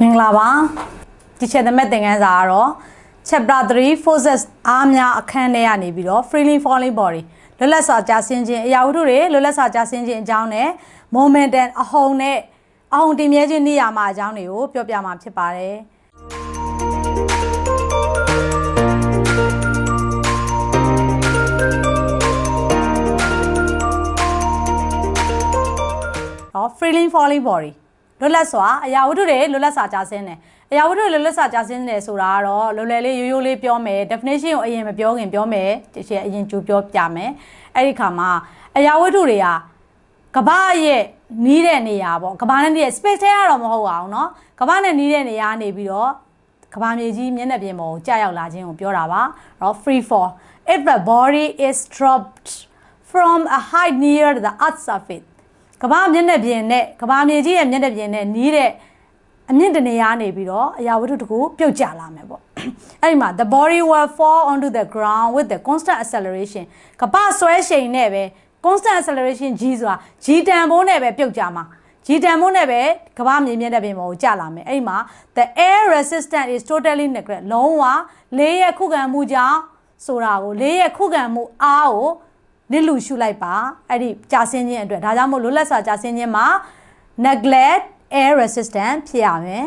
မင်္ဂလာပါဒီချက်သမက်သင်ခန်းစာကတော့ chapter 3 forces အားများအခန်းထဲကနေပြီးတော့ freely falling body လွတ်လပ်စွာကြာဆင်းခြင်းအရာဝတ္ထုတွေလွတ်လပ်စွာကြာဆင်းခြင်းအကြောင်းနဲ့ momentum အဟုန်နဲ့အဟုန်တင်မြဲခြင်းနေရာမှာအကြောင်းတွေကိုပြောပြမှာဖြစ်ပါတယ်တော့ freely falling body လွတ်လပ်စွာအရာဝတ္ထုတွေလွတ်လပ်စွာကြာဆင်းတယ်အရာဝတ္ထုတွေလွတ်လပ်စွာကြာဆင်းတယ်ဆိုတာကတော့လွယ်လွယ်လေးရိုးရိုးလေးပြောမယ် definition ကိုအရင်မပြောခင်ပြောမယ်ဒီချက်အရင်ကြိုပြောပြမယ်အဲ့ဒီခါမှာအရာဝတ္ထုတွေကကမ္ဘာရဲ့နီးတဲ့နေရာပေါ့ကမ္ဘာနဲ့နီးတဲ့ space ထဲကတော့မဟုတ်ပါဘူးเนาะကမ္ဘာနဲ့နီးတဲ့နေရာနေပြီးတော့ကမ္ဘာမြေကြီးမျက်နှာပြင်ပေါ်ကိုကြာရောက်လာခြင်းကိုပြောတာပါအဲ့တော့ free fall if the body is dropped from a height near the earth surface ကမ္ဘာမျက်နှာပြင်နဲ့ကမ္ဘာမြေကြီးရဲ့မျက်နှာပြင်နဲ့နီးတဲ့အမြင့်တနေရာနေပြီးတော့အရာဝတ္ထုတစ်ခုပြုတ်ကျလာမယ်ပေါ့အဲ့ဒီမှာ the body will fall onto the ground with the constant acceleration ကမ္ဘာဆွဲရှိန်နဲ့ပဲ constant acceleration g ဆိုတာ g တန်ဖိုးနဲ့ပဲပြုတ်ကျမှာ g တန်ဖိုးနဲ့ပဲကမ္ဘာမြေမျက်နှာပြင်ပေါ်ကိုကျလာမယ်အဲ့ဒီမှာ the air resistance is totally negative လုံးဝလေးရဲ့ခုခံမှုကြောင့်ဆိုတာကိုလေးရဲ့ခုခံမှုအားကို နစ်လူရှုလိုက်ပါအဲ့ဒီကြာဆင်းခြင်းအတွက်ဒါကြောင့်မို့လွတ်လပ်စွာကြာဆင်းခြင်းမှာ neglect air resistant ဖြစ်ရမယ်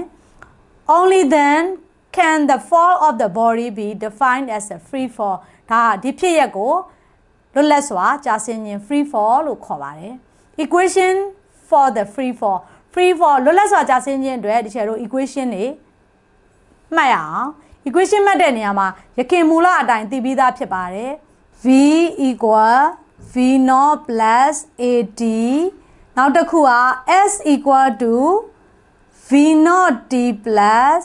only then can the fall of the body be defined as a free fall ဒါဒီဖြစ်ရက်ကိုလွတ်လပ်စွာကြာဆင်းခြင်း free fall လို့ခေါ်ပါတယ် equation for the free fall free fall လွတ်လပ်စွာကြာဆင်းခြင်းအတွက်ဒီချက်တို့ equation တွေမှတ်ရအောင် equation မှတ်တဲ့နေရာမှာရခင်မူလအတိုင်းသိပြီးသားဖြစ်ပါတယ် v equal v 0 plus at နောက်တစ်ခုက s equal to v 0 t plus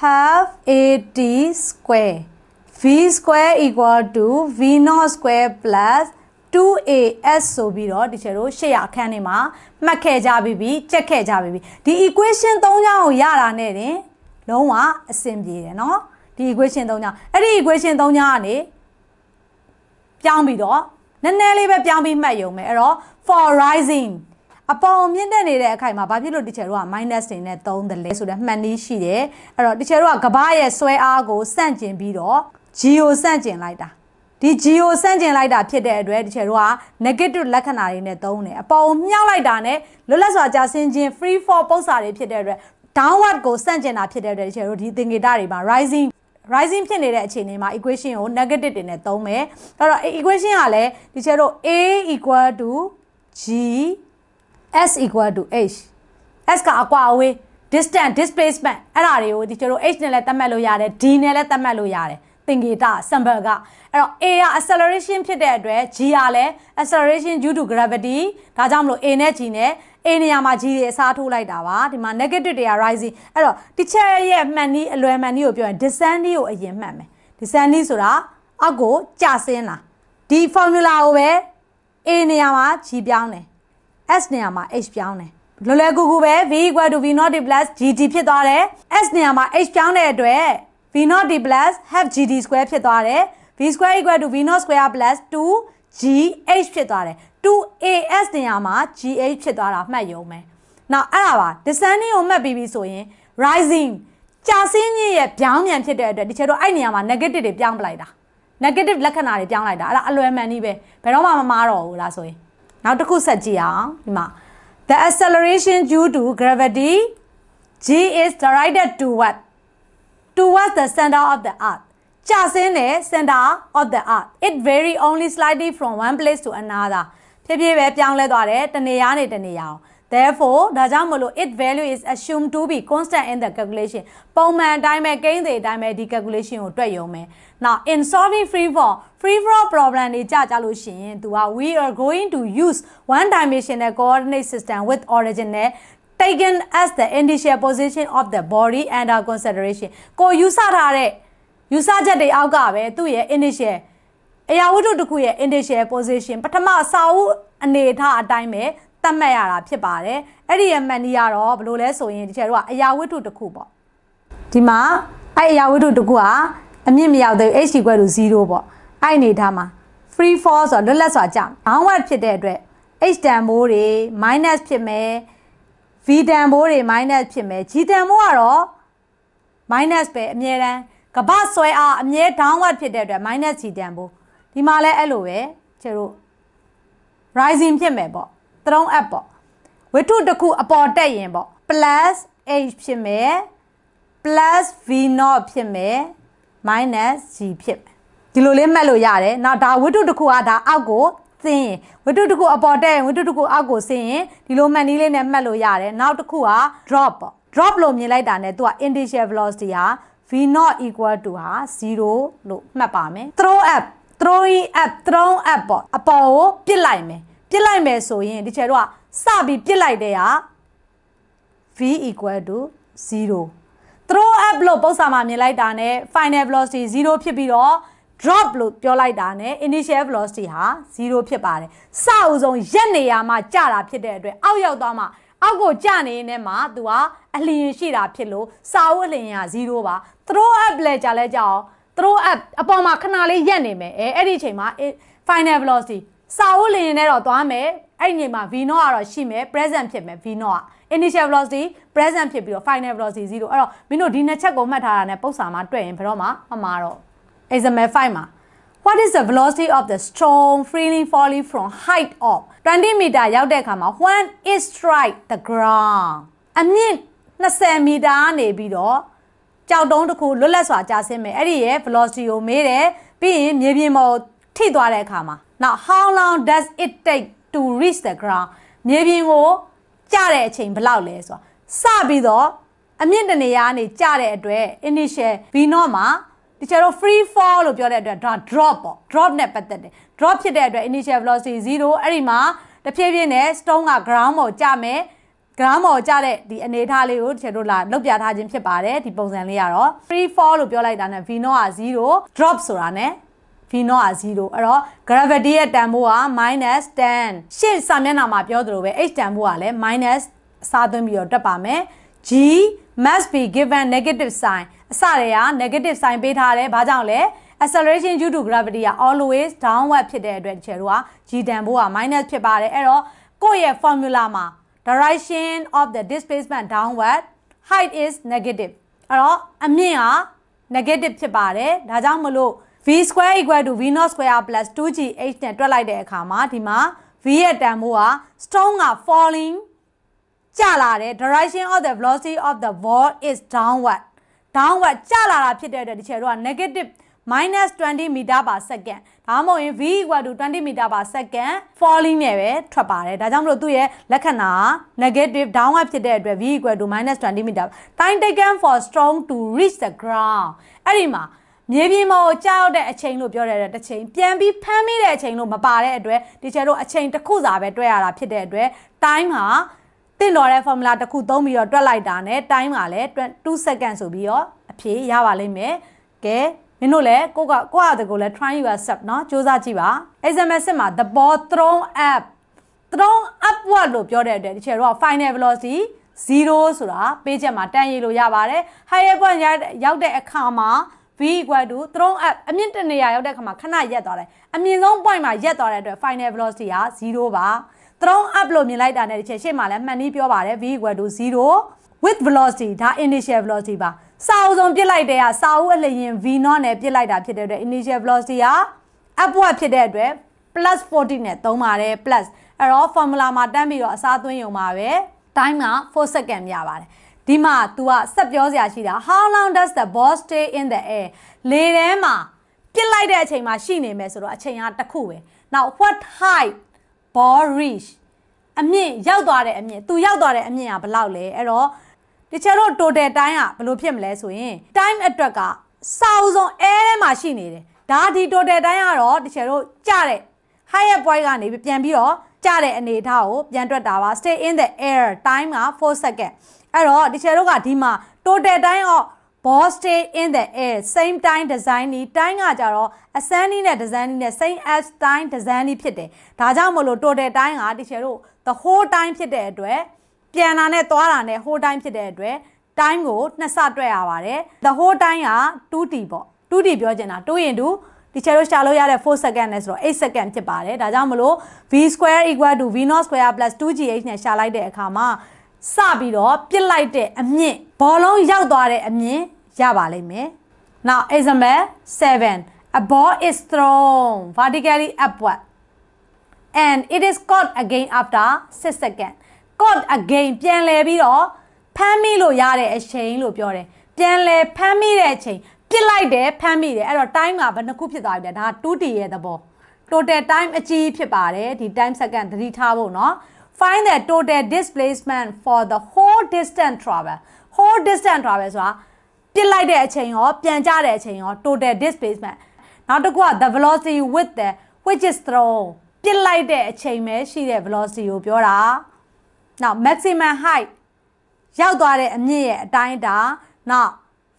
half at square v square equal to v 0 square plus 2as ဆိုပြီးတော့ဒီချက်တို့ရှေ့ရအခန်းထဲမှာမှတ်ခဲ့ကြပြီးပြီချက်ခဲ့ကြပြီးပြီဒီ equation ၃ချောင်းကိုရတာနဲ့တင်လုံးဝအဆင်ပြေတယ်เนาะဒီ equation ၃ချောင်းအဲ့ဒီ equation ၃ချောင်းကနေ ပြောင်းပြီးတော့နည်းနည်းလေးပဲပြောင်းပြီးမှတ်ယုံမယ်အဲ့တော့ for rising အပေါ်မြင့်တက်နေတဲ့အခိုက်မှာဘာဖြစ်လို့ teacher တို့က minus တွေနဲ့သုံးတယ်လဲဆိုတော့မှတ်နည်းရှိတယ်အဲ့တော့ teacher တို့ကကဘာရဲ့ဆွဲအားကိုစန့်ကျင်ပြီးတော့ G ကိုစန့်ကျင်လိုက်တာဒီ G ကိုစန့်ကျင်လိုက်တာဖြစ်တဲ့အတွက် teacher တို့က negative လက္ခဏာတွေနဲ့သုံးတယ်အပေါ်မြှောက်လိုက်တာနဲ့လွတ်လပ်စွာကြာဆင်းခြင်း free fall ပုံစံတွေဖြစ်တဲ့အတွက် downward ကိုစန့်ကျင်တာဖြစ်တဲ့အတွက် teacher တို့ဒီသင်္ကေတတွေမှာ rising rising ဖြစ်နေတဲ့အခြေအနေမှာ equation ကို negative တွေနဲ့သုံးမယ်အဲ့တော့ equation ကလည်းဒီချက်တို့ a equal to g s equal to h s ကအကွာအဝေး distance displacement အဲ့ဒါတွေကိုဒီချက်တို့ h နဲ့လည်းသတ်မှတ်လို့ရတယ် d နဲ့လည်းသတ်မှတ်လို့ရတယ်သင်္ကေတ symbol ကအဲ့တော့ a က acceleration ဖြစ်တဲ့အတွက် g ကလည်း acceleration due to gravity ဒါကြောင့်မလို့ a နဲ့ g နဲ့ a နေရာမှာ g တွေအစားထိုးလိုက်တာပါဒီမှာ negative တွေက rising အဲ့တော့ teacher ရဲ့မှန်နည်းအလွယ်မှန်နည်းကိုပြောရင် descend နည်းကိုအရင်မှတ်မယ် descend နည်းဆိုတာအောက်ကိုကျဆင်းလာဒီ formula ကိုပဲ a နေရာမှာ g ပြောင်းတယ် s နေရာမှာ h ပြောင်းတယ်လွယ်လွယ်ကူကူပဲ v equal to v naught plus gt ဖြစ်သွားတယ် s နေရာမှာ h ပြောင်းတဲ့အတွက် v naught plus half gt square ဖြစ်သွားတယ် v square equal to v naught square plus 2gh ဖြစ်သွားတယ် 2as နေရာမှာ gh ဖြစ်သွားတာမှတ်ရုံပဲ။နောက်အဲ့ဒါပါ descending ကိုမှတ်ပြီးပြီဆိုရင် rising ကြာဆင်းခြင်းရဲ့ပြောင်းပြန်ဖြစ်တဲ့အတွက်ဒီချက်တော့အဲ့နေရာမှာ negative တွေပြောင်းပလိုက်တာ။ negative လက္ခဏာတွေပြောင်းလိုက်တာအဲ့ဒါအလွယ်မှန်နည်းပဲဘယ်တော့မှမမားတော့ဘူးလားဆိုရင်နောက်တစ်ခုဆက်ကြည့်အောင်ဒီမှာ the acceleration due to gravity g is directed toward towards the center of the earth ကြာဆင်းတဲ့ center of the earth it vary only slightly from one place to another ဖြည်းဖြည်းပဲပြောင်းလဲသွားတယ်တနေရာနေတနေရာအောင် therefore ဒါကြောင့်မလို့ it value is assumed to be constant in the calculation ပုံမှန်အတိုင်းပဲကိန်းတွေအတိုင်းပဲဒီ calculation ကိုတွက်ရုံပဲ now in solving free fall free fall problem တွေကြာကြလို့ရှိရင်သူက we are going to use one dimensional coordinate system with origin နဲ့ taken as the initial position of the body under consideration ကိုယူဆထားတဲ့ယူဆချက်တွေအောက်ကပဲသူ့ရဲ့ initial အရာဝတ္ထုတစ်ခုရဲ့ initial position ပထမအစာအုပ်အနေအထားအတိုင်းပဲသတ်မှတ်ရတာဖြစ်ပါတယ်အဲ့ဒီရဲ့မှန်နည်းကတော့ဘယ်လိုလဲဆိုရင်ဒီချက်တော့အရာဝတ္ထုတစ်ခုပေါ့ဒီမှာအဲ့အရာဝတ္ထုတစ်ခုကအမြင့်မရောက်သေးဘူး h equal to 0ပေါ့အဲ့အနေအထားမှာ free fall ဆိုတော့လွတ်လပ်စွာကြောက် downward ဖြစ်တဲ့အတွက် h တန်မိုးတွေ minus ဖြစ်မယ် v v တန်ဖိုးတွေ minus ဖြစ်မယ် g တန်ဖိုးကတော့ minus ပဲအမြဲတမ်းကပ္ပဆွဲအားအမြဲ downward ဖြစ်တဲ့အတွက် minus g တန်ဖိုး ဒီမှာလည်းအဲ့လိုပဲကျတို့ rising ဖြစ်မယ်ပေါ့3 up ပေါ့ဝတ္ထုတစ်ခုအပေါ်တက်ရင်ပေါ့ plus h ဖြစ်မယ် plus v 0ဖြစ်မယ် minus g ဖြစ်မယ်ဒီလိုလေးမှတ်လို့ရတယ်နောက်ဒါဝတ္ထုတစ်ခုကဒါအောက်ကိုဆင်းရင်ဝတ္ထုတစ်ခုအပေါ်တက်ရင်ဝတ္ထုတစ်ခုအောက်ကိုဆင်းရင်ဒီလိုမှတ်နည်းလေးနဲ့မှတ်လို့ရတယ်နောက်တစ်ခုက drop ပေါ့ drop လို့မြင်လိုက်တာနဲ့သူက initial velocity ဟာ v not equal to ဟာ0လို့မှတ်ပါမယ် throw up throwing up thrown up ပေါ့အပေါ်ကိုပစ်လိုက်မယ်ပစ်လိုက်မယ်ဆိုရင်ဒီချေတော့စပြီးပစ်လိုက်တဲ့ဟာ v equal to 0 throw up လို့ပုံစံမှာမြင်လိုက်တာနဲ့ final velocity 0ဖြစ်ပြီးတော့ drop လို့ပြောလိုက်တာနဲ့ initial velocity ဟာ0ဖြစ်ပါတယ်စအုပ်ဆုံးရက်နေရမှာကြာတာဖြစ်တဲ့အတွက်အောက်ရောက်သွားမှအောက်ကိုကြာနေနေမှာသူကအလျင်ရှိတာဖြစ်လို့စာအုပ်အလျင်က0ပါ throw up လဲကြာလဲကြာအောင် throw up အပေါ်မှာခဏလေးရက်နေမယ်အဲအဲ့ဒီအချိန်မှာ final velocity စာအုပ်လျင်နဲ့တော့သွားမယ်အဲ့ဒီအချိန်မှာ v 0ကတော့ရှိမယ် present ဖြစ်မယ် v 0က initial velocity present ဖြစ်ပြီးတော့ final velocity 0အဲ့တော့မင်းတို့ဒီနှစ်ချက်ကိုမှတ်ထားတာနဲ့ပုံစံမှာတွေ့ရင်ဘယ်တော့မှမမှားတော့ example 5မှာ What is the velocity of the stone freely falling from height of 20 meter ရောက်တဲ့အခါမှာ when it strike the ground အမြင့်20မီတာကနေပြီးတော့ ကြောက်တုံးတစ်ခုလွတ်လပ်စွာကျဆင်းမယ်အဲ့ဒီရဲ့ velocity ကိုမေးတယ်ပြီးရင်မြေပြင်ပေါ်ထိသွားတဲ့အခါမှာ now how long does it take to reach the ground မြေပြင်ကိုကျတဲ့အချိန်ဘယ်လောက်လဲဆိုတော့စပြီးတော့အမြင့်တနေရာကနေကျတဲ့အတွက် initial v 0 မှာဒီကျတော့ free fall လို့ပြောတဲ့အတွက်ဒါ drop ပေါ့ drop နဲ့ပတ်သက်တယ် drop ဖြစ်တဲ့အတွက် initial velocity 0အဲ့ဒီမှာတဖြည်းဖြည်းနဲ့ stone က ground ပေါ်ကျမယ် ground ပေါ်ကျတဲ့ဒီအနေအထားလေးကိုကျွန်တော်တို့လာလောက်ပြထားခြင်းဖြစ်ပါတယ်ဒီပုံစံလေးကတော့ free fall လို့ပြောလိုက်တာနဲ့ v 0က0 drop ဆိုတာနဲ့ v 0က0အဲ့တော့ gravity ရဲ့တန်ဖိုးက -10 ရှေ့စာမျက်နှာမှာပြောသလိုပဲ h တန်ဖိုးကလည်း minus အစားသွင်းပြီးတော့တွက်ပါမယ် g must be given negative sign အစတွေက negative sign ပေးထားတယ်ဘာကြောင့်လဲ acceleration due to gravity က always downward ဖြစ်တဲ့အတွက်ကျွန်တော်တို့က g တန်ဖိုးက minus ဖြစ်ပါတယ်အဲ့တော့ကိုယ့်ရဲ့ formula မှာ direction of the displacement downward height is negative အဲ့တော့အမြင့်က negative ဖြစ်ပါတယ်ဒါကြောင့်မလို့ v square equal to v naught square plus 2gh နဲ့တွက်လိုက်တဲ့အခါမှာဒီမှာ v ရဲ့တန်ဖိုးက stone က falling ကျလာတယ် direction of the velocity of the ball is downward downward ကျလာတာဖြစ်တဲ့အတွက်ဒီချေတော့ negative minus 20 meter per second ဒါမှမဟုတ်ရင် v equal to 20 meter per second falling နဲ့ပဲထွက်ပါတယ်ဒါကြောင့်မလို့သူ့ရဲ့လက္ခဏာ negative downward ဖြစ်တဲ့အတွက် v equal to minus 20 meter time taken for strong to reach the ground အဲ့ဒီမှာမြေပြင်ပေါ်ကိုကြောက်တဲ့အချိန်လို့ပြောရတဲ့တစ်ချိန်ပြန်ပြီးဖမ်းမိတဲ့အချိန်လို့မပါတဲ့အတွက်ဒီချေတို့အချိန်တစ်ခုစာပဲတွဲရတာဖြစ်တဲ့အတွက် time ဟာတင့်တော်တဲ့ formula တစ်ခုသုံးပြီးတော့တွက်လိုက်တာနဲ့ time ကလည်း2 second ဆိုပြီးတော့အဖြေရပါလိမ့်မယ်ကဲ မင်းတို့လည်းကိုကကိုယ့်အတကိုလည်း try yourself เนาะစူးစမ်းကြည့်ပါ example စစ်မှာ the ball thrown up thrown upward လို့ပြောတဲ့အတွက်ဒီချေတော့ final velocity 0ဆိုတာပေးချက်မှာတန်းရေးလို့ရပါတယ် higher point ရောက်တဲ့အခါမှာ v equal to thrown up အမြင့်တနေရာရောက်တဲ့အခါမှာခဏရက်သွားတယ်အမြင့်ဆုံး point မှာရက်သွားတဲ့အတွက် final velocity က0ပါ thrown up လို့မြင်လိုက်တာနဲ့ဒီချက်ရှေ့မှာလည်းမှန်နည်းပြောပါတယ် v equal to 0 with velocity ဒါ initial velocity ပါ စာအုပ်ဆုံးပြစ်လိုက်တဲ့ကစာအုပ်အလျင် v 0 နဲ့ပြစ်လိုက်တာဖြစ်တဲ့အတွက် initial velocity က upward ဖြစ်တဲ့အတွက် plus 40 နဲ့သုံးပါတယ် plus အဲ့တော့ formula မှာတန်းပြီးတော့အစားသွင်းရုံပါပဲ time က4 second ရပါတယ်ဒီမှာ तू ကဆက်ပြောစရာရှိတာ how long does the ball stay in the air လေထဲမှာပြစ်လိုက်တဲ့အချိန်မှာရှိနေမယ်ဆိုတော့အချိန်ကတစ်ခုပဲ now what height ball reach အမြင့်ရောက်သွားတဲ့အမြင့် तू ရောက်သွားတဲ့အမြင့်ကဘယ်လောက်လဲအဲ့တော့ တချို့တို့ total time ကဘယ်လိုဖြစ်မလဲဆိုရင် time အတွက်ကစာအုပ်ဆုံးအဲထဲမှာရှိနေတယ်ဒါဒီ total time ကတော့တချို့တို့ကြတဲ့ higher point ကနေပြန်ပြီးတော့ကြတဲ့အနေအထားကိုပြန်တွက်တာပါ stay in the air time က4 second အဲ့တော့ဒီချေတို့ကဒီမှာ total time of ball stay in the air same time design နီ time ကကြတော့အစမ်းနီးနဲ့ design နီးနဲ့ same as time design နီးဖြစ်တယ်ဒါကြောင့်မလို့ total time ကဒီချေတို့ the whole time ဖြစ်တဲ့အတွက် ပြန်တာနဲ့သွားတာနဲ့ whole time ဖြစ်တဲ့အတွက် time ကိုနှစ်ဆတွက်ရပါတယ် the whole time က 2t ပေါ့ 2t ပြောချင်တာ2ရင်2ဒီချေတို့ရှာလို့ရတဲ့4 second နဲ့ဆိုတော့8 second ဖြစ်ပါတယ်ဒါကြောင့်မလို့ v square equal to v naught square plus 2gh နဲ့ရှာလိုက်တဲ့အခါမှာစပြီးတော့ပြစ်လိုက်တဲ့အမြင့်ဘောလုံးရောက်သွားတဲ့အမြင့်ရပါလိမ့်မယ် now example 7 a ball is thrown vertically upward and it is caught again after 6 seconds caught again ပြန်လဲပြီးတော့ဖမ်းမိလို့ရတဲ့အချိန်လို့ပြောတယ်ပြန်လဲဖမ်းမိတဲ့အချိန်ပြစ်လိုက်တယ်ဖမ်းမိတယ်အဲ့တော့ time ကဘယ်နှခုဖြစ်သွားပြီလဲဒါက 2t ရဲ့သဘော total time အကြီးဖြစ်ပါတယ်ဒီ time second သတိထားဖို့เนาะ find the total displacement for the whole distance travel whole distance travel ဆိုတာပြစ်လိုက်တဲ့အချိန်ရောပြန်ကြတဲ့အချိန်ရော total displacement နောက်တစ်ခုက the velocity with the which is thrown ပြစ်လိုက်တဲ့အချိန်ပဲရှိတဲ့ velocity ကိုပြောတာ နောက် maximum height ရောက်သွားတဲ့အမြင့်ရဲ့အတိုင်းအတာနောက်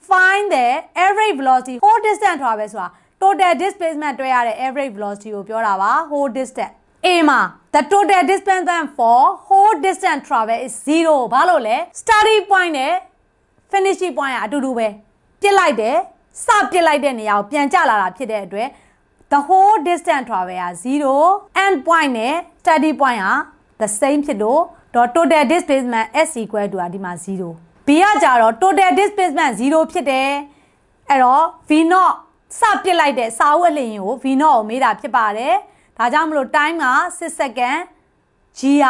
find the average velocity whole distance travel ဆိုတာ total displacement တွေ့ရတဲ့ average velocity ကိုပြောတာပါ whole distance A မှာ the total displacement for whole distance travel is 0ဘာလို့လဲ starting point နဲ့ finishing point ကအတူတူပဲပြစ်လိုက်တယ်စပြစ်လိုက်တဲ့နေရာကိုပြန်ကျလာတာဖြစ်တဲ့အတွက် the whole distance travel က0 end point နဲ့ study point က the same ဖြစ်လို့ တော့ total displacement s equal to ဒီမှာ0 b ကကြတော့ total displacement 0ဖြစ်တယ်အဲ့တော့ v not စပစ်လိုက်တဲ့စာအုပ်အလျင်ကို v not ကိုမေးတာဖြစ်ပါတယ်ဒါကြောင့်မလို့ time က6 second g က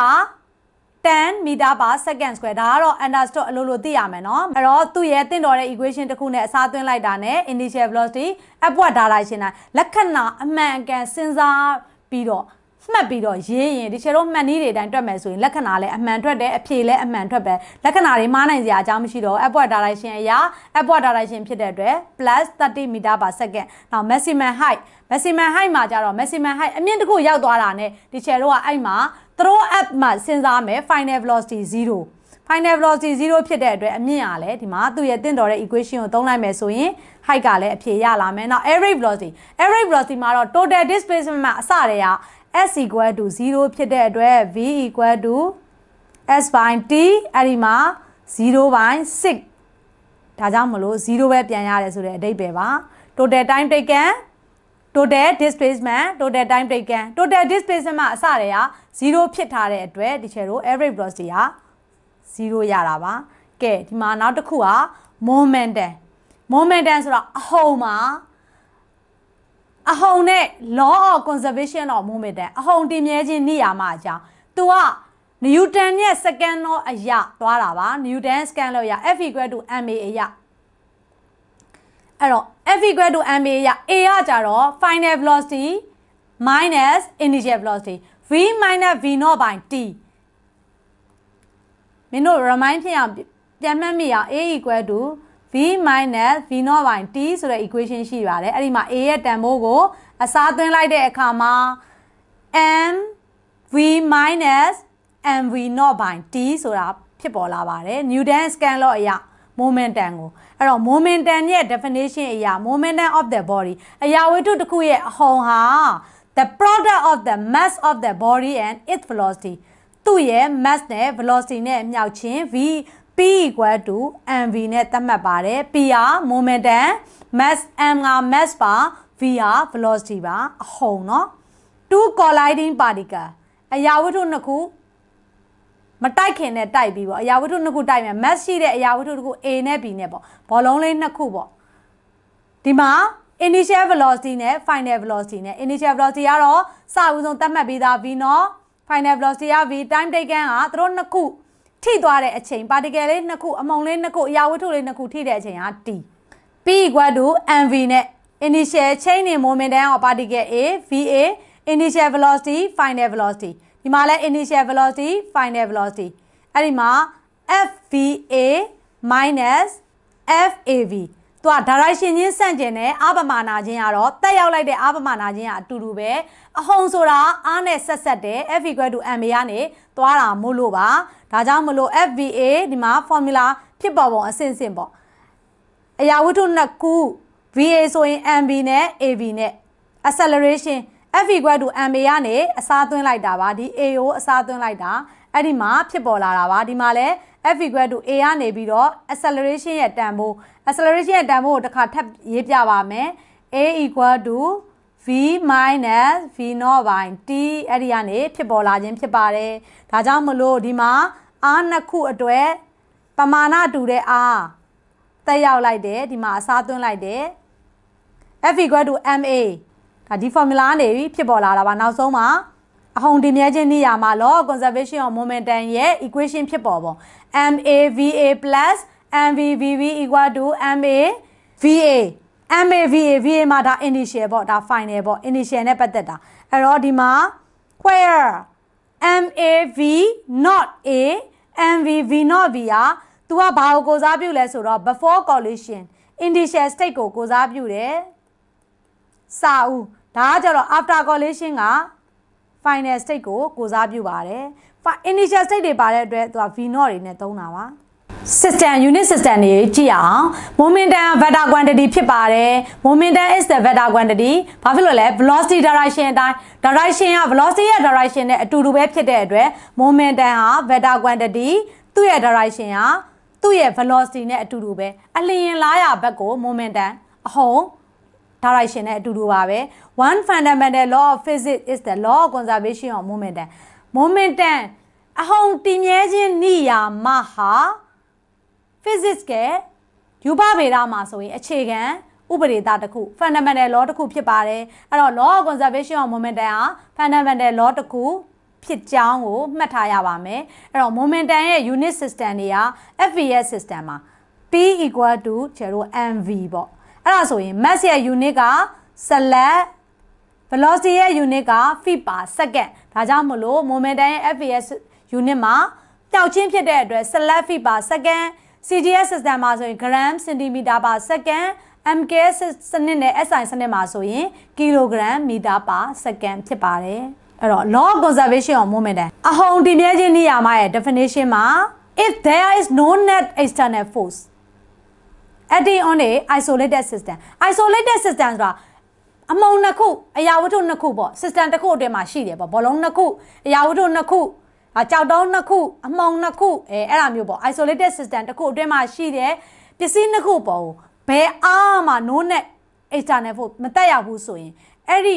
10 meter per second square ဒါကတော့ understood အလိုလိုသိရမယ်နော်အဲ့တော့သူ့ရဲ့တင့်တော်တဲ့ equation တစ်ခုနဲ့အစားသွင်းလိုက်တာနဲ့ initial velocity upward direction လက္ခဏာအမှန်အကန်စဉ်းစားပြီးတော့ မှတ်ပြီးတော့ရေးရင်ဒီချေတော့မှတ်နည်းတွေအတိုင်းတွက်မယ်ဆိုရင်လက္ခဏာလည်းအမှန်ထွက်တယ်အဖြေလည်းအမှန်ထွက်ပဲလက္ခဏာတွေမှားနိုင်စရာအကြောင်းမရှိတော့ upward direction အရာ upward direction ဖြစ်တဲ့အတွက် plus 30 meter per second နောက် maximum height maximum height မှာကြတော့ maximum height အမြင့်တစ်ခုရောက်သွားတာနဲ့ဒီချေတော့ကအဲ့မှာ throw up မှာစဉ်းစားမယ် final velocity 0 final velocity 0ဖြစ်တဲ့အတွက်အမြင့်ကလည်းဒီမှာသူ့ရဲ့တင့်တော်တဲ့ equation ကိုသုံးလိုက်မယ်ဆိုရင် height ကလည်းအဖြေရလာမယ်။နောက် average velocity average velocity မှာတော့ total displacement မှာအစတည်းက s equal to 0ဖြစ်တဲ့အတွက် v equal to s by t အဲ့ဒီမှာ0 by 6ဒါကြောင့်မလို့0ပဲပြန်ရတယ်ဆိုတဲ့အဓိပ္ပာယ်ပါ total time taken total displacement total time taken total displacement မှာအစတည်းက0ဖြစ်ထားတဲ့အတွက်ဒီချေတို့ average velocity က0ရတာပါကဲဒီမှာနောက်တစ်ခုက momentum momentum ဆိုတာအဟုန်မှာ အဟုန်နဲ့ law of conservation of momentum အဟုန်တည်မြဲခြင်းနေရာမှာအကြောင်း तू ကနျူတန်ရဲ့ second law အရာသွားတာပါနျူတန် second law အရာ F equal to ma အရာအဲ့တော့ F equal to ma အရာ a ကကြတော့ final velocity minus initial velocity v minus v 0 by t မင်းတို့ remind ဖြစ်အောင်ပြန်မှတ်မိအောင် a equal to v minus v 0 by t ဆိုတဲ့ equation ရှိပါတယ်အဲ့ဒီမှာ a ရဲ့တန်ဖိုးကို အစားသွင်းလိုက်တဲ့အခါမှာ m v minus mv 0 by t ဆိုတာဖြစ်ပေါ်လာပါတယ် Newton scan law အရာ momentum ကိုအဲ့တော့ momentum ရဲ့ definition အရာ momentum of the body အရာဝတ္ထုတစ်ခုရဲ့အဟုန်ဟာ the product of the mass of the body and its velocity သူ့ရဲ့ mass နဲ့ velocity နဲ့မြောက်ခြင်း v p equal to mv နဲ့သတ်မှတ်ပါတယ် p က momentum mass m က mass ပါ v က velocity ပါအဟုန်เนาะ two colliding particle အရာဝတ္ထုနှစ်ခုမတိုက်ခင်နဲ့တိုက်ပြီးပေါ့အရာဝတ္ထုနှစ်ခုတိုက်မယ် mass ရှိတဲ့အရာဝတ္ထုတစ်ခု a နဲ့ b နဲ့ပေါ့ဘောလုံးလေးနှစ်ခုပေါ့ဒီမှာ initial velocity နဲ့ final velocity နဲ့ initial velocity ကတော့စဦးဆုံးသတ်မှတ်ပြီးသား v เนาะ final velocity က v time taken ကသူတို့နှစ်ခု ထိသွားတဲ့အချိန် particle လေးနှစ်ခုအမုံလေးနှစ်ခုအရာဝတ္ထုလေးနှစ်ခုထိတဲ့အချိန်က t p equal to mv နဲ့ initial chain in momentum of particle a va initial velocity final velocity ဒီမှာလဲ initial velocity final velocity အဲ့ဒီမှာ fva minus fav သူက direction ချင်းဆန့်ကျင်တဲ့အာပမာနာချင်းကတော့တက်ရောက်လိုက်တဲ့အာပမာနာချင်းကအတူတူပဲအဟုန်ဆိုတာအားနဲ့ဆက်ဆက်တဲ့ f equal to ma ကနေသွားတာမို့လို့ပါဒါကြောင့်မလို့ fva ဒီမှာ formula ဖြစ်ပေါ်ပုံအဆင့်ဆင့်ပေါ့အရာဝတ္ထုနှစ်ခု va ဆိုရင် mb နဲ့ av နဲ့ acceleration f equal to ma ကနေအစားသွင်းလိုက်တာပါဒီ a ကိုအစားသွင်းလိုက်တာ အဲ့ဒီမှာဖြစ်ပေါ်လာတာပါဒီမှာလဲ f equal to a ကနေပြီးတော့ acceleration ရဲ့တန်ဖိုး acceleration ရဲ့တန်ဖိုးကိုတစ်ခါထပ်ရေးပြပါမယ် a equal to v minus v 0 by t အဲ့ဒီကနေဖြစ်ပေါ်လာခြင်းဖြစ်ပါတယ်ဒါကြောင့်မလို့ဒီမှာအားနှစ်ခုအတွက်ပမာဏတူတဲ့အားတက်ရောက်လိုက်တယ်ဒီမှာအစားသွင်းလိုက်တယ် F equal to ma ဒါဒီ formula ကနေပြီးဖြစ်ပေါ်လာတာပါနောက်ဆုံးမှာ အဟုန်တည်မြဲခြင်းနေရာမှာ law of conservation of momentum ရဲ့ equation ဖြစ်ပေါ်ပုံ ma va plus mv vv equal to ma va ma va va မှာဒါ initial ပေါ့ဒါ final ပေါ့ initial နဲ့ပတ်သက်တာအဲ့တော့ဒီမှာ where MAV not A MVV not V อ่ะ तू อ่ะဘာကိုကိုစားပြုလဲဆိုတော့ before collision initial state ကိုကိုစားပြုတယ်စာဦးဒါကကြတော့ after collision က final state ကိုကိုစားပြုပါတယ် Fi- initial state တွေပါတဲ့အတွက် तू က V not တွေနဲ့သုံးတာပါ system unit system တွေကြည့်အောင် momentum vector quantity ဖြစ်ပါတယ် momentum is the vector quantity ဘာဖြစ်လို့လဲ velocity direction အတိုင်း direction က velocity ရဲ့ direction နဲ့အတူတူပဲဖြစ်တဲ့အတွက် momentum ဟာ vector quantity သူ့ရဲ့ direction ဟာသူ့ရဲ့ velocity နဲ့အတူတူပဲအလျင်လားရဘက်ကို momentum အဟုန် direction နဲ့အတူတူပါပဲ one fundamental law of physics is the law of conservation of momentum momentum အဟုန်တည်မြဲခြင်းနေရာမှာဟာ physics ကယူပဗေဒမှာဆိုရင်အခြေခံဥပဒေသားတစ်ခု fundamental law တစ်ခုဖြစ်ပါတယ်အဲ့တော့ law of conservation of momentum ဟာ fundamental law တစ်ခုဖြစ်ကြောင်းကိုမှတ်ထားရပါမယ်အဲ့တော့ momentum ရဲ့ unit system တွေက FVS system မှာ P equal to ကျတော့ mv ပေါ့ အဲ့ဒါဆိုရင် mass ရဲ့ unit က select velocity ရဲ့ unit က feet per second ဒါကြောင့်မလို့ momentum ရဲ့ FVS unit မှာပျောက်ချင်းဖြစ်တဲ့အတွက် select feet per second CGS system မှာဆိုရင် gram centimeter per second MK စနစ်နဲ့ SI စနစ်မှာဆိုရင် kilogram meter per second ဖြစ်ပါတယ်အဲ့တော့ law of conservation of momentum အဟုန်တည်မြဲခြင်းနေရာမှာရဲ့ definition မှာ if there is no net external force acting on a isolated system isolated system ဆိုတာအမုံနှစ်ခုအရာဝတ္ထုနှစ်ခုပေါ့ system တစ်ခုအတွင်းမှာရှိတယ်ပေါ့ဘောလုံးနှစ်ခုအရာဝတ္ထုနှစ်ခုအကြောက်တုံးနှစ်ခုအမုံနှစ်ခုအဲအဲ့ဒါမျိုးပေါ့ isolated system တစ်ခုအတွင်းမှာရှိတယ်ပစ္စည်းနှစ်ခုပေါ့ဘယ်အားမှ no net external force မတက်ရောက်ဘူးဆိုရင်အဲ့ဒီ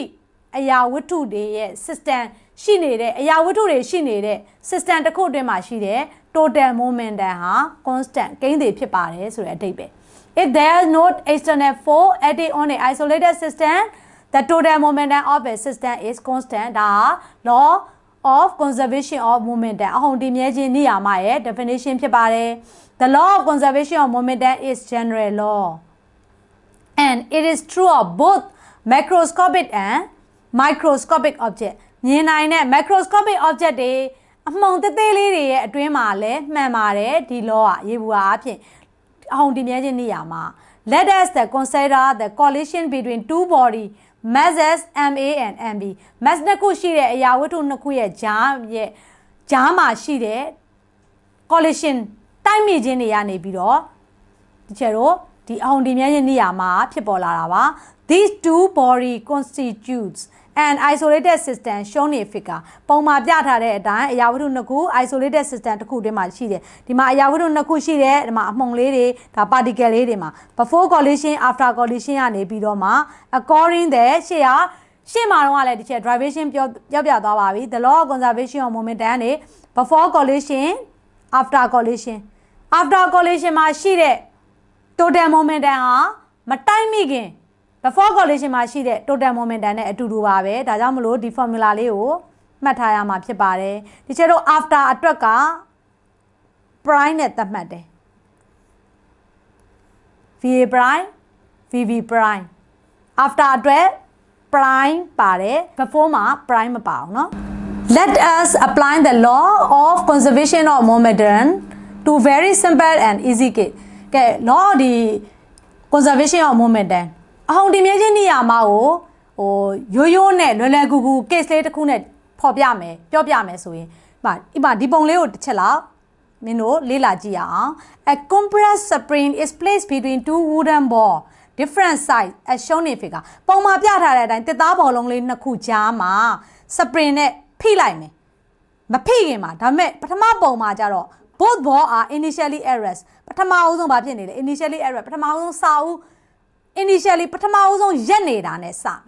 အရာဝတ္ထုတွေရဲ့ system ရှိနေတဲ့အရာဝတ္ထုတွေရှိနေတဲ့ system တစ်ခုအတွင်းမှာရှိတဲ့ total momentum ဟာ constant ကိန်းတွေဖြစ်ပါတယ်ဆိုတဲ့အဓိပ္ပာယ် If there is no external force acting on an isolated system, the total momentum of a system is constant. ဒါဟာ law of conservation of momentum အဟုန်တည်မြဲခြင်းနေရာမှာရဲ့ definition ဖြစ်ပါတယ် The law of conservation of momentum is general law and it is true of both macroscopic and microscopic object မြင်နိုင်တဲ့ macroscopic object တွေအမှုန်သေးသေးလေးတွေရဲ့အတွင်းမှာလည်းမှန်ပါတယ်ဒီ law ကရေဘူးအားဖြင့် အဟုန်တည်မြဲခြင်းနေရာမှာ let us the consider the collision between two body masses ma and mb mass နှစ်ခုရှိတဲ့အရာဝတ္ထုနှစ်ခုရဲ့ကြားရဲ့ကြားမှာရှိတဲ့ collision တိုက်မိခြင်းတွေကနေပြီးတော့ဒီချက်တော့ဒီအဟုန်တည်မြဲခြင်းနေရာမှာဖြစ်ပေါ်လာတာပါ these two body constitutes an isolated system shown in figure ပုံမှာပြထားတဲ့အတိုင်းအရာဝတ္ထုနှစ်ခု isolated system တစ်ခုတည်းမှာရှိတယ်ဒီမှာအရာဝတ္ထုနှစ်ခုရှိတယ်ဒီမှာအမှုန်လေးတွေဒါ particle လေးတွေမှာ before collision after collision ကနေပြီးတော့မှ according the ရှေ့ဟာရှေ့မှာတော့ကလည်းဒီချက် derivation ပြောပြောပြသွားပါပြီ the law of conservation of momentum ကနေ before collision after collision after collision မှာရှိတဲ့ total momentum ဟာမတိုက်မိခင် before collision မှာရှိတဲ့ total momentum နဲ့အတူတူပါပဲဒါကြောင့်မလို့ဒီ formula လေးကိုမှတ်ထားရမှာဖြစ်ပါတယ်ဒီချက်တော့ after အတွက်က prime နဲ့သတ်မှတ်တယ် VA prime VV prime after အတွက် prime ပါတယ် before မှာ prime မပါအောင်เนาะ Let us apply the law of conservation of momentum to very simple and easy case ကဲ law ဒီ conservation of momentum အဟုန်တည်မြဲခြင်းနေရာမှာကိုဟိုရိုးရိုးနဲ့လွယ်လွယ်ကူကူ case လေးတစ်ခုနဲ့ဖော်ပြမယ်ပြောပြမယ်ဆိုရင်ဒီမှာဒီမှာဒီပုံလေးကိုတစ်ချက်လောက်မင်းတို့လေ့လာကြည့်ရအောင် a compressed spring is placed between two wooden ball different size as shown in figure ပုံမှာပြထားတဲ့အတိုင်းတစ်သားဘောလုံးလေးနှစ်ခုကြားမှာ spring နဲ့ဖိလိုက်မယ်မဖိခင်မှာဒါပေမဲ့ပထမပုံမှာကျတော့ both ball are initially at rest ပထမအဦးဆုံးဘာဖြစ်နေလဲ initially at rest ပထမအဦးဆုံးစာဦး initially ပထမအဦးဆုံးရက်နေတာနဲ့စမယ်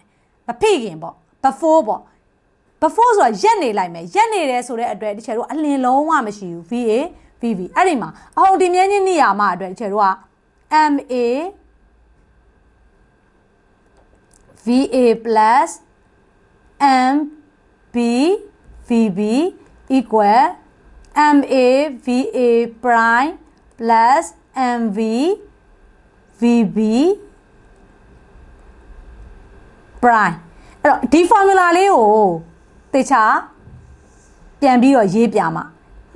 မဖိခင်ပေါ့ before ပေါ့ before ဆိုတာရက်နေလိုက်မယ်ရက်နေတယ်ဆိုတဲ့အတွက်ဒီချေတို့အလင်းလုံးဝမရှိဘူး VA VV အဲ့ဒီမှာအဟုန်တင်မြန်းချင်းနေရာမှာအတွက်ဒီချေတို့က MA VA plus MB VB equal MA VA prime plus MV VB prime အဲ့တော့ဒီ formula လေးကိုတေချာပြန်ပြီးတော့ရေးပြမှာ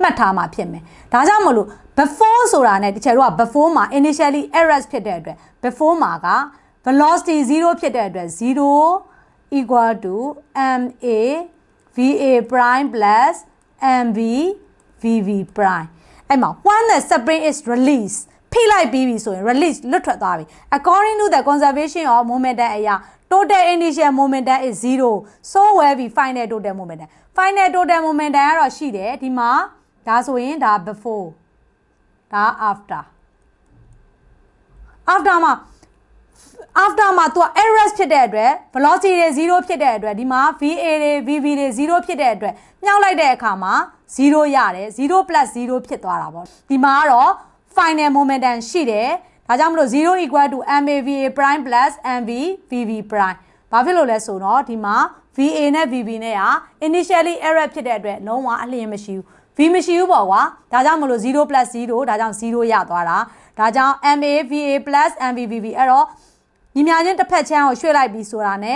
မှတ်ထားမှာဖြစ်မယ်ဒါကြောင့်မလို့ before ဆိုတာ ਨੇ တချို့က before မှာ initially errors ဖြစ်တဲ့အတွက် before မှာက velocity 0ဖြစ်တဲ့အတွက်0 equal to ma va prime plus mv vv prime အဲ့မှာ when the spring is released ဖိလိုက်ပြီးပြီဆိုရင် release လွတ်ထွက်သွားပြီ according to the conservation of momentum အရာ total initial momentum is 0 so will be final total momentum final total momentum ကတော့ရှိတယ်ဒီမှာဒါဆိုရင်ဒါ before ဒါ after after မှာ after မှာ तू errors ဖြစ်တဲ့အတွက် velocity တွေ0ဖြစ်တဲ့အတွက်ဒီမှာ VA တွေ VV တွေ0ဖြစ်တဲ့အတွက်မြှောက်လိုက်တဲ့အခါမှာ0ရတယ်0 plus 0ဖြစ်သွားတာပေါ့ဒီမှာကတော့ final momentum ရှိတယ် ဒါကြောင့်မလို့0 equal to MAVA prime plus MV VV prime ဘာဖြစ်လို့လဲဆိုတော့ဒီမှာ VA နဲ့ VB နဲ့က initially error ဖြစ်တဲ့အတွက်လုံးဝအလျင်မရှိဘူး V မရှိဘူးပေါ့ကွာဒါကြောင့်မလို့0 plus 0ဒါကြောင့်0ရသွားတာဒါကြောင့် MAVA plus MVVV အဲ့တော့ညီမချင်းတစ်ဖက်ချမ်းကိုရွှေ့လိုက်ပြီးဆိုတာ ਨੇ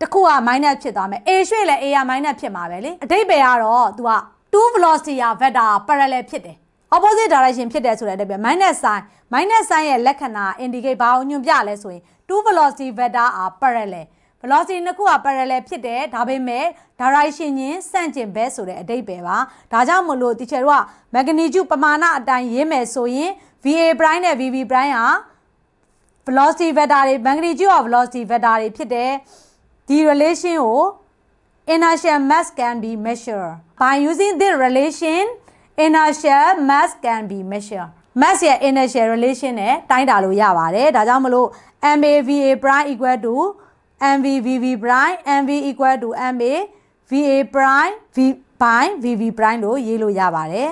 တစ်ခုက minus ဖြစ်သွားမယ် A ရွှေ့လဲ A က minus ဖြစ်မှာပဲလေအတိတ်ပဲကတော့ तू က2 velocity က vector parallel ဖြစ်တယ် opposite direction ဖြစ်တယ်ဆိုတဲ့အတိတ်ပဲ minus sign minus sign ရဲ့လက္ခဏာ indicate ဘာကိုညွှန်ပြလဲဆိုရင်2 velocity vector are parallel velocity နှစ်ခုက parallel ဖြစ်တယ်ဒါပေမဲ့ direction ချင်းဆန့်ကျင်ဘက်ဆိုတဲ့အတိတ်ပဲပါဒါကြောင့်မလို့ teacher တို့က magnitude ပမာဏအတိုင်းရေးမယ်ဆိုရင် VA prime နဲ့ VB prime ဟာ velocity vector တွေ magnitude of velocity vector တွေဖြစ်တယ်ဒီ relation ကို inertial mass can be measured by using this relation inertial mass can be measured mass ရဲ့ inertial relation နဲ့တိုင်းတာလို့ရပါတယ်ဒါကြောင့်မလို့ MAVA prime equal to MVVV prime MV equal to MA VA prime V by VV prime လို့ရေးလို့ရပါတယ်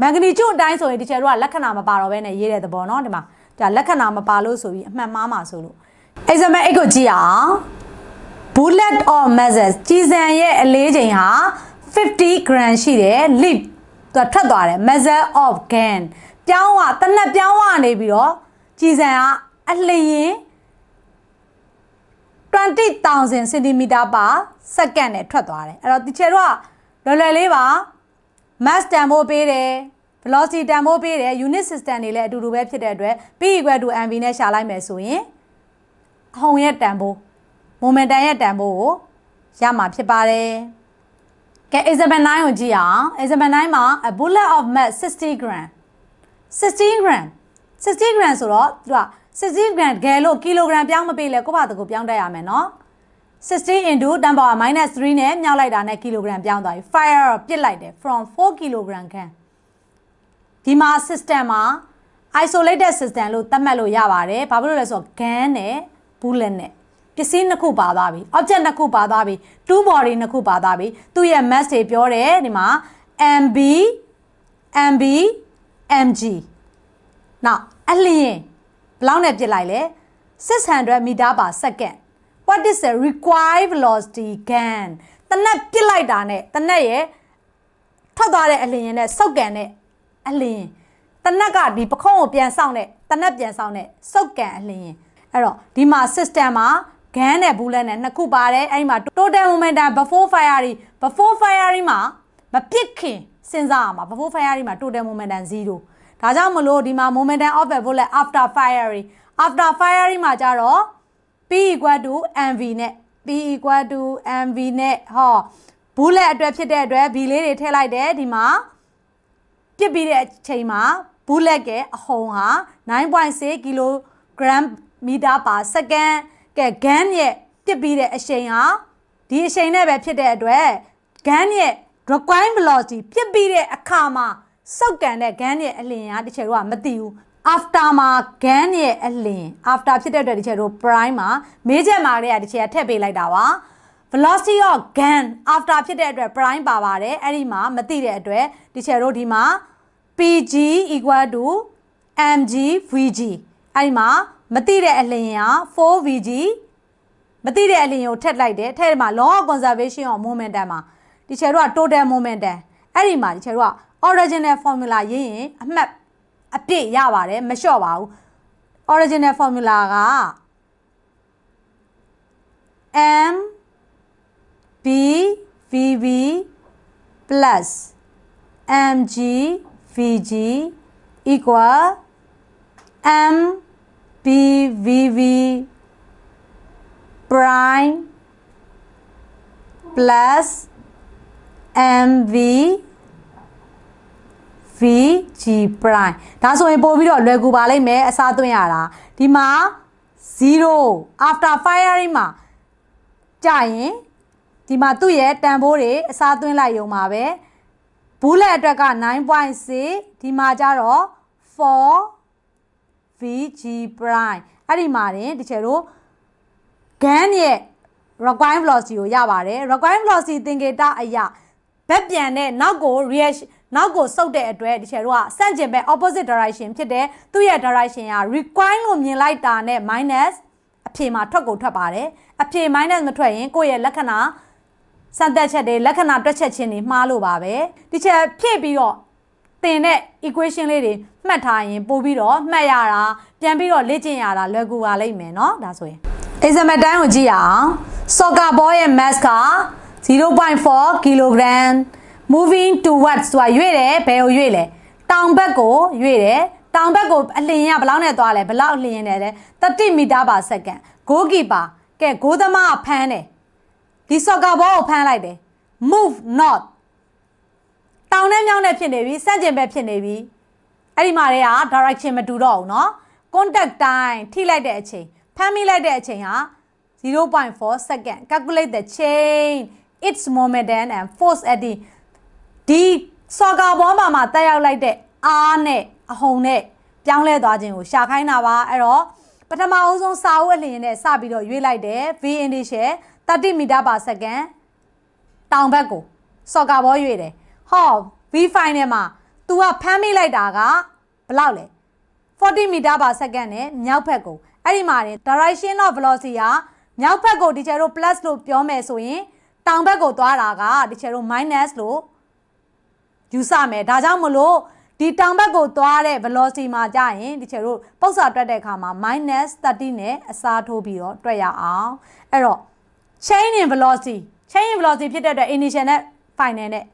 မန်ဂနီကျုအတိုင်းဆိုရင်ဒီချေတို့ကလက္ခဏာမပါတော့ဘဲနဲ့ရေးတဲ့သဘောเนาะဒီမှာဒါလက္ခဏာမပါလို့ဆိုပြီးအမှန်မှားမှာဆိုလို့ example 8ကိုကြည့်အောင် bullet of masses ကြီးစံရဲ့အလေးချိန်ဟာ50 gram ရှိတယ် lead သူထွက်သွားတယ် measure of gain ပြောင်းကတနက်ပြောင်းကနေပြီးတော့ကြီးစံကအလျင်20000 cm per second နဲ့ထွက်သွားတယ်အဲ့တော့ဒီချေတော့လွယ်လွယ်လေးပါ mass တန်ဖိုးပေးတယ် velocity တန်ဖိုးပေးတယ် unit system တွေလည်းအတူတူပဲဖြစ်တဲ့အတွက် p equal to mv နဲ့ရှာလိုက်မယ်ဆိုရင်အဟုန်ရဲ့တန်ဖိုး momentum ရဲ့တန်ဖိုးကိုရမှာဖြစ်ပါတယ် ကဲ example 9ကိုကြည့်အောင် example 9မှာ a bullet of mass 60 gram 60 gram 60 gram ဆိုတော့သူက60 gram တကယ်လို့ကီလိုဂရမ်ပြောင်းမပေးလဲကိုယ့်ဘာတကူပြောင်းတတ်ရမယ်နော်60 into 10 power minus 3နဲ့မြောက်လိုက်တာနဲ့ကီလိုဂရမ်ပြောင်းသွားပြီ fire ပစ်လိုက်တယ် from 4 kilogram can ဒီမှာ system မှာ isolated system လို့သတ်မှတ်လို့ရပါတယ်ဘာဖြစ်လို့လဲဆိုတော့ gun နဲ့ bullet နဲ့ ပစ္စည်းနှစ်ခုပါသွားပြီ object နှစ်ခုပါသွားပြီ two body နှစ်ခုပါသွားပြီသူ့ရဲ့ mass တွေပြောတယ်ဒီမှာ mb mb mg နောက်အလျင်ဘယ်လောက်နဲ့ပြစ်လိုက်လဲ600 meter per second what is the required velocity gain တနက်ပြစ်လိုက်တာနဲ့တနက်ရဲ့ထွက်သွားတဲ့အလျင်နဲ့စောက်ကန်တဲ့အလျင်တနက်ကဒီပခုံးကိုပြန်ဆောင်တဲ့တနက်ပြန်ဆောင်တဲ့စောက်ကန်အလျင်အဲ့တော့ဒီမှာ system မှာ gun နဲ့ bullet နဲ့နှစ်ခုပါတယ်အဲ့ဒီမှာ total momentum before firing before firing မှာမပစ်ခင်စဉ်းစားရမှာ before firing မှာ total momentum 0ဒါကြောင့်မလို့ဒီမှာ momentum of a bullet after firing after firing မှာကြတော့ p equal to mv နဲ့ p equal to mv နဲ့ဟော bullet အတွက်ဖြစ်တဲ့အတွက် v လေးတွေထည့်လိုက်တယ်ဒီမှာပြစ်ပြီးတဲ့အချိန်မှာ bullet ရဲ့အဟုန်ဟာ9.6 kg meter per second ကဲ gun ရဲ့ပြစ်ပြီးတဲ့အချိန်ဟာဒီအချိန်နဲ့ပဲဖြစ်တဲ့အတွက် gun ရဲ့ required velocity ပြစ်ပြီးတဲ့အခါမှာစောက်ကန်တဲ့ gun ရဲ့အလျင်ကတချို့ကမသိဘူး after မှာ gun ရဲ့အလျင် after ဖြစ်တဲ့အတွက်တချို့တို့ prime မှာမေးချက်မှာတည်းကတချို့ကထည့်ပေးလိုက်တာပါ velocity of gun after ဖြစ်တဲ့အတွက် prime ပါပါတယ်အဲ့ဒီမှာမသိတဲ့အတွက်ဒီချက်တို့ဒီမှာ pg equal to mg vg အဲ့ဒီမှာ မသိတဲ့အလျင်က 4vg မသိတဲ့အလျင်ကိုထက်လိုက်တယ်ထက်ဒီမှာ law of conservation of momentum မှာဒီချက်တို့က total momentum အဲ့ဒီမှာဒီချက်တို့က original formula ရေးရင်အမှတ်အပြည့်ရပါတယ်မလျှော့ပါဘူး original formula က m b vv plus mg vg equal m b vv prime plus mv vg prime ဒါဆိုရင်ပို့ပြီးတော့လွယ်ကူပါလိမ့်မယ်အစားသွင်းရတာဒီမှာ0 after firing မှာကြာရင်ဒီမှာသူ့ရဲ့တန်ဖိုးတွေအစားသွင်းလိုက်ရုံပါပဲဘူးလက်အတွက်က9.6ဒီမှာကျတော့4 vg prime အဲ့ဒီမှာတင်ဒီချေတို့ gun ရဲ့ required velocity ကိုရပါတယ် required velocity သင်္ကေတအရာဘက်ပြန်တဲ့နောက်ကို reaction နောက်ကိုစုပ်တဲ့အတွက်ဒီချေတို့ကစန့်ကျင်ဘက် opposite direction ဖြစ်တဲ့သူ့ရဲ့ direction က required လို့မြင်လိုက်တာနဲ့ minus အဖြေမှာထွက်ကိုထွက်ပါတယ်အဖြေ minus မထွက်ရင်ကိုယ့်ရဲ့လက္ခဏာစံတက်ချက်တွေလက္ခဏာတွက်ချက်ခြင်းတွေမှားလို့ပါပဲဒီချက်ဖြည့်ပြီးတော့ သင်တဲ့ equation လေးတွေမှတ်ထားရင်ပို့ပြီးတော့မှတ်ရတာပြန်ပြီးတော့လေ့ကျင့်ရတာလွယ်ကူပါလိမ့်မယ်เนาะဒါဆိုရင် example တိုင်းကိုကြည့်ရအောင် soccer ball ရဲ့ mass က0.4 kg moving towards ဆိုတာရွေ့တယ်ဘယ်ကိုရွေ့လဲတောင်ဘက်ကိုရွေ့တယ်တောင်ဘက်ကိုအလျင်ရဘယ်လောက်နဲ့သွားလဲဘယ်လောက်အလျင်နဲ့လဲ30မီတာပါစက္ကန့် goalkeeper ကဲဂိုးသမားကဖမ်းတယ်ဒီ soccer ball ကိုဖမ်းလိုက်တယ် move not တောင်နဲ့မြောင်းနဲ့ဖြစ်နေပြီစန့်ကျင်ဘက်ဖြစ်နေပြီအဲ့ဒီမှာတည်းက direction မတူတော့ဘူးเนาะ contact time ထိလိုက်တဲ့အချိန်ဖမ်းမိလိုက်တဲ့အချိန်ဟာ0.4 second calculate the change its momentum and force at the ဒီဆော်ကာဘောမှာမှာတက်ရောက်လိုက်တဲ့အားနဲ့အဟုန်နဲ့ပြောင်းလဲသွားခြင်းကိုရှာခိုင်းတာပါအဲ့တော့ပထမအဦးဆုံးစာအုပ်အလျင်နဲ့စပြီးတော့ရွေးလိုက်တယ် V initial 30 meter per second တောင်ဘက်ကိုဆော်ကာဘောရွေးတယ် ဟော V final မှာ तू ကဖမ်းမိလိုက်တာကဘယ်လောက်လဲ40 meter per second နဲ့မြောက်ဘက်ကိုအဲ့ဒီမှာနေ direction of velocity ကမြောက်ဘက်ကိုဒီချေတို့ plus လို့ပြောမယ်ဆိုရင်တောင်ဘက်ကိုသွားတာကဒီချေတို့ minus လို့ယူဆမယ်ဒါကြောင့်မလို့ဒီတောင်ဘက်ကိုသွားတဲ့ velocity မှာကြာရင်ဒီချေတို့ပု္ပ္ပာတွက်တဲ့အခါမှာ minus 30နဲ့အစားထိုးပြီးတော့တွက်ရအောင်အဲ့တော့ change in velocity change in velocity ဖြစ်တဲ့အတွက် initial နဲ့ final နဲ့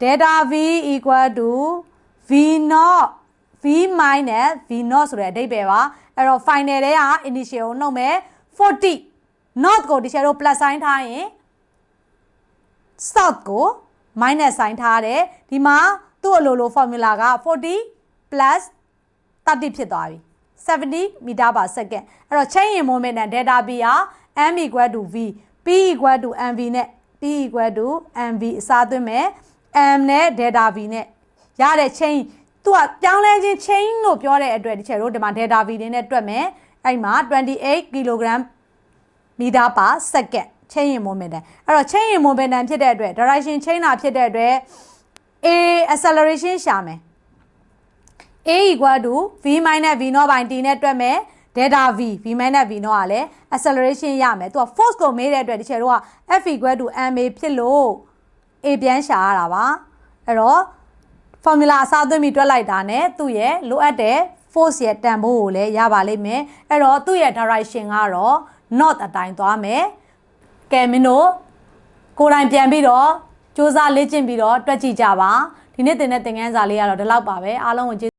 delta v equal to v naught v minus v naught ဆိုတဲ့အဓိပ္ပာယ်ပါအဲ့တော့ final တဲ့က initial ကိုနှုတ်မယ်40 naught ကိုဒီချက်တို့ plus sign ထားရင် south ကို minus sign ထားတယ်ဒီမှာသူ့အလိုလို formula က40 plus 30ဖြစ်သွားပြီ70 meter per second အဲ့တော့ change in moment နဲ့ delta b က m equal to v p equal to mv နဲ့ p equal to mv အစားသွင်းမယ် m နဲ့ delta v နဲ့ရတဲ့ chain သူကပြောင်းလဲခြင်း chain လို့ပြောတဲ့အတွက်ဒီချက်တို့ဒီမှာ delta v တွေနဲ့တွက်မယ်အဲ့မှာ28 kg meter per second chain in momentum အဲ့တော့ chain in momentum ဖြစ်တဲ့အတွက် direction chain တာဖြစ်တဲ့အတွက် a acceleration ရှာမယ် a equal to v minus v 0 by t နဲ့တွက်မယ် delta v v minus v 0ကလည်း acceleration ရမယ်သူက force ကိုမေးတဲ့အတွက်ဒီချက်တို့က f equal to ma ဖြစ်လို့ a ပြန်ရှာရတာပါအဲ့တော့ formula အစားသွင်းပြီးတွက်လိုက်တာနဲ့သူ့ရဲ့လိုအပ်တဲ့ force ရဲ့တန်ဖိုးကိုလည်းရပါလိမ့်မယ်အဲ့တော့သူ့ရဲ့ direction ကတော့ north အတိုင်းသွားမယ်ကဲမင်းတို့ကိုယ်တိုင်ပြန်ပြီးတော့စူးစမ်းလေ့ကျင့်ပြီးတော့တွက်ကြည့်ကြပါဒီနေ့သင်တဲ့သင်ခန်းစာလေးကတော့ဒီလောက်ပါပဲအားလုံးကိုကျေး